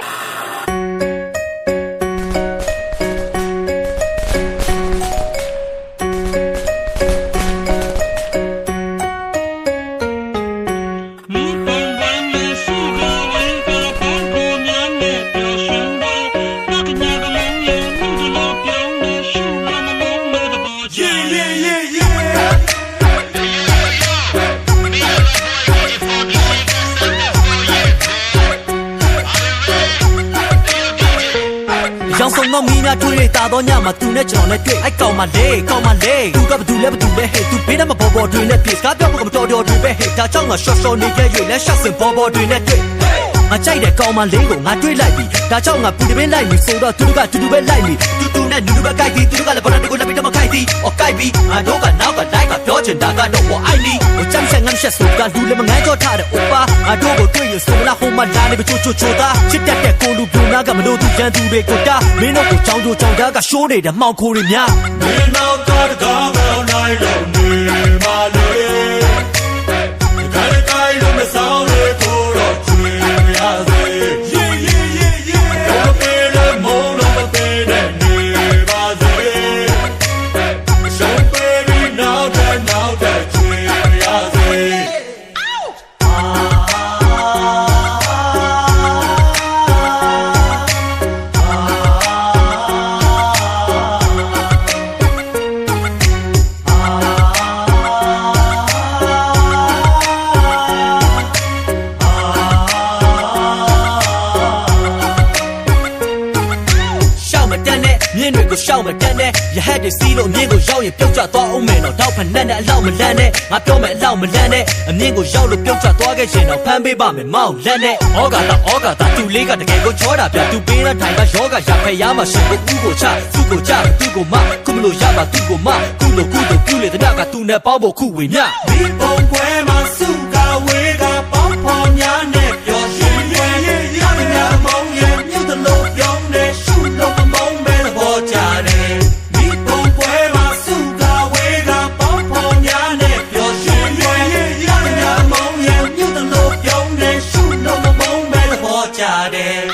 Ah! ရောင်စုံတော့မီးများတွေ့တဲ့တာတော့ညမှာသူနဲ့ကျွန်တော်နဲ့တွေ့အိုက်ကောင်မလေးကောင်မလေးသူကဘာတူလဲဘာတူလဲဟဲ့သူဘေးနဲ့မပေါ်ပေါ်တွင်နဲ့ပြေစကားပြောဖို့ကမတော်တော်တွင်ပဲဟဲ့ဒါကြောင့်ငါရှော့ရှော့နေခဲ့ရွေလက်ရှော့စင်ပေါ်ပေါ်တွင်နဲ့တွေ့ငါကြိုက်တဲ့ကောင်မလေးကိုငါတွေ့လိုက်ပြီဒါကြောင့်ငါပူတပင်းလိုက်ပြီဆိုတော့သူတို့ကတူတူပဲလိုက်ပြီတူတူနဲ့နူနူပဲကြိုက်သည်သူတို့ကလည်းဘာတူကိုလည်းပြီးတော့မကြိုက်သည်အော်ကြိုက်ပြီငါတို့ကနောက်ကလိုက်ကပြောချင်တာကတော့ဝအိုင်လီဟိုချမ်းဆက်ငမ်းဆက်ဆိုကလူလည်းမငန်းကြောထားတဲ့အိုပါငါတို့ကိုတွေ့ရဆိုလားဟို မှာလာနေပြီချိုချိုချိုသားချစ်တတ်တဲ့ကိုလူပြူနာကမလို့သူရန်သူတွေကိုတာမင်းတို့ကိုကြောင်းကြိုကြောင်းသားကရှိုးနေတဲ့မှောင်ခိုးတွေများမင်းတော့ကားတကားကောင်းနိုင်တော့နေ မတန်းနဲ့မြင်းတွေကိုရှောက်မတန်းနဲ့ရဟက်တွေစီးလို့မြင်းကိုရောက်ရင်ပြုတ်ကျသွားအောင်မယ်တော့တောက်ဖက်နဲ့နဲ့အလောက်မလန်းနဲ့ငါပြောမယ်အလောက်မလန်းနဲ့အမြင့်ကိုရောက်လို့ပြုတ်ကျသွားခဲ့ရင်တော့ဖမ်းပေးပါမယ်မောင်လက်နဲ့ဩကာတာဩကာတာသူလေးကတကယ်ကိုချောတာပြသူပေးတဲ့ထိုင်ကယောဂရဖက်ရမှာရှင်ကိုဥကိုချသူ့ကိုချသူ့ကိုမခုမလို့ရပါသူ့ကိုမခုလို့ခုလို့ပြုလေတဲ့ကသူနဲ့ပေါင်းဖို့ခုဝေမြဒီပုံပွဲ で」